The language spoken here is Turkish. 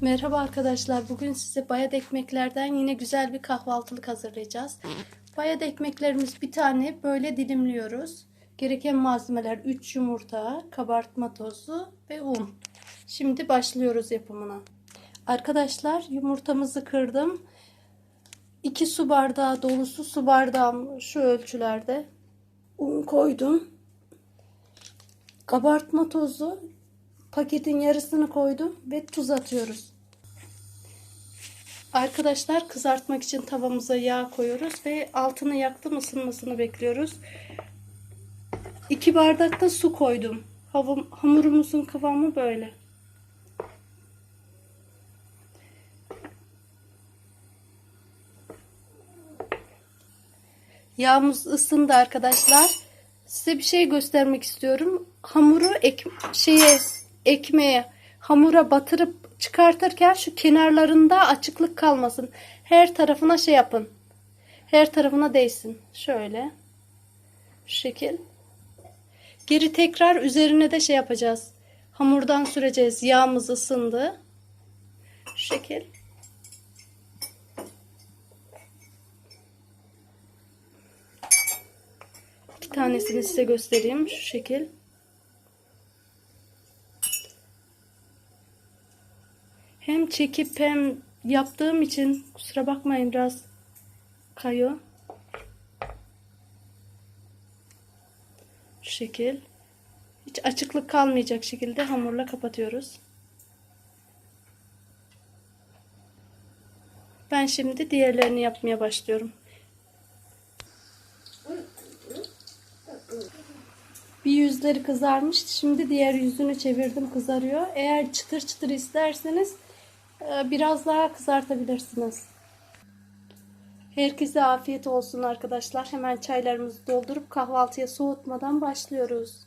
Merhaba arkadaşlar. Bugün size bayat ekmeklerden yine güzel bir kahvaltılık hazırlayacağız. Bayat ekmeklerimiz bir tane böyle dilimliyoruz. Gereken malzemeler 3 yumurta, kabartma tozu ve un. Şimdi başlıyoruz yapımına. Arkadaşlar yumurtamızı kırdım. 2 su bardağı dolusu su bardağım şu ölçülerde. Un koydum. Kabartma tozu paketin yarısını koydum ve tuz atıyoruz. Arkadaşlar kızartmak için tavamıza yağ koyuyoruz ve altını yaktım ısınmasını bekliyoruz. 2 bardak da su koydum. Havam, hamurumuzun kıvamı böyle. Yağımız ısındı arkadaşlar. Size bir şey göstermek istiyorum. Hamuru ek, şeye ekmeğe hamura batırıp çıkartırken şu kenarlarında açıklık kalmasın. Her tarafına şey yapın. Her tarafına değsin. Şöyle. Şu şekil. Geri tekrar üzerine de şey yapacağız. Hamurdan süreceğiz. Yağımız ısındı. Şu şekil. Tanesini size göstereyim. Şu şekil. Hem çekip hem yaptığım için kusura bakmayın biraz kayıyor. Şu şekil. Hiç açıklık kalmayacak şekilde hamurla kapatıyoruz. Ben şimdi diğerlerini yapmaya başlıyorum. Bir yüzleri kızarmış. Şimdi diğer yüzünü çevirdim kızarıyor. Eğer çıtır çıtır isterseniz biraz daha kızartabilirsiniz. Herkese afiyet olsun arkadaşlar. Hemen çaylarımızı doldurup kahvaltıya soğutmadan başlıyoruz.